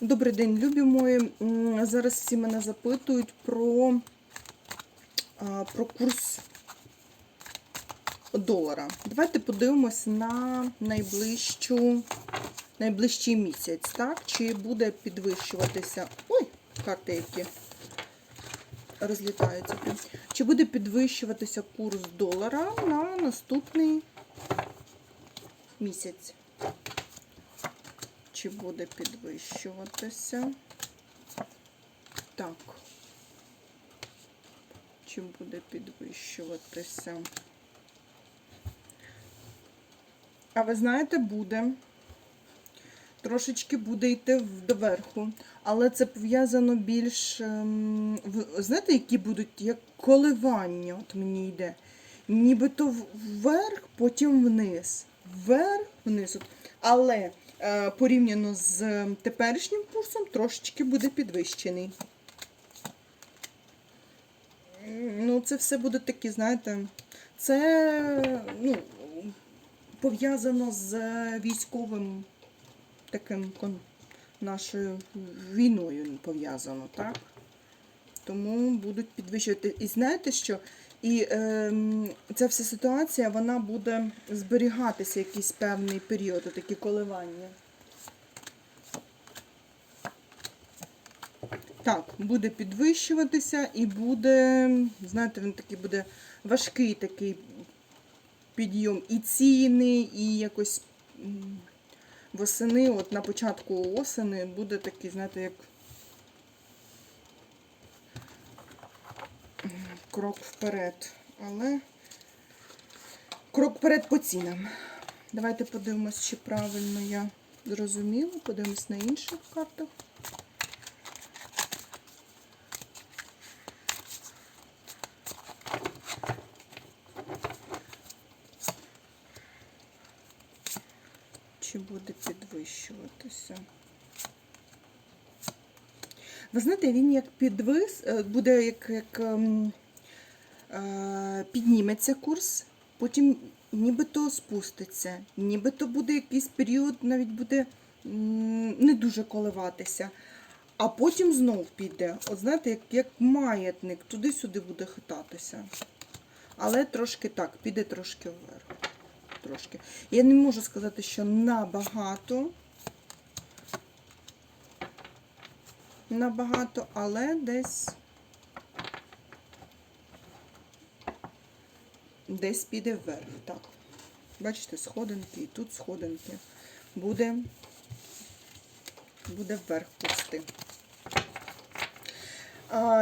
Добрий день, любі мої. Зараз всі мене запитують про, про курс долара. Давайте подивимось на найближчу, найближчий місяць, так? Чи буде підвищуватися. Ой, карти які розлітаються. Чи буде підвищуватися курс долара на наступний місяць? Чи буде підвищуватися? Так. Чи буде підвищуватися? А ви знаєте, буде. Трошечки буде йти доверху. Але це пов'язано більш. ем, Знаєте, які будуть як коливання, от мені йде. Нібито вверх, потім вниз. Вверх, вниз. Але порівняно з теперішнім курсом трошечки буде підвищений. Ну, це все буде такі, знаєте, це ну, пов'язано з військовим таким нашою війною пов'язано, так? Тому будуть підвищувати. І знаєте що? І ем, ця вся ситуація вона буде зберігатися якийсь певний період, такі коливання. Так, буде підвищуватися і буде, знаєте, він такий буде важкий такий підйом і ціни, і якось восени, от на початку осени буде такий, знаєте, як крок вперед. Але крок вперед по цінам. Давайте подивимось, чи правильно я зрозуміла. Подивимось на інших картах. Чи буде підвищуватися? Ви знаєте, він як підвис, е, буде як, як ем, е, підніметься курс, потім нібито спуститься, нібито буде якийсь період, навіть буде не дуже коливатися, а потім знов піде. От знаєте, як, як маятник, туди-сюди буде хитатися. Але трошки так, піде трошки вверх. Трошки. Я не можу сказати, що набагато. Набагато, але десь. Десь піде вверх. Так. Бачите, сходинки, і тут сходинки. Буде, буде вверх пусти.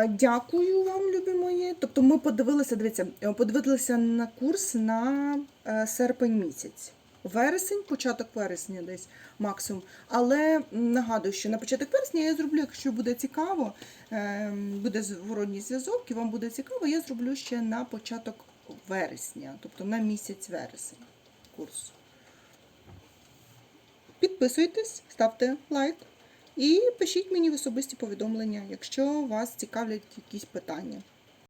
Дякую вам, любі мої. Тобто ми подивилися, дивіться, подивилися на курс на е, серпень місяць. Вересень, початок вересня десь максимум. Але нагадую, що на початок вересня я зроблю, якщо буде цікаво, е, буде зворотній зв'язок і вам буде цікаво, я зроблю ще на початок вересня, тобто на місяць вересень курс. Підписуйтесь, ставте лайк. І пишіть мені в особисті повідомлення, якщо вас цікавлять якісь питання.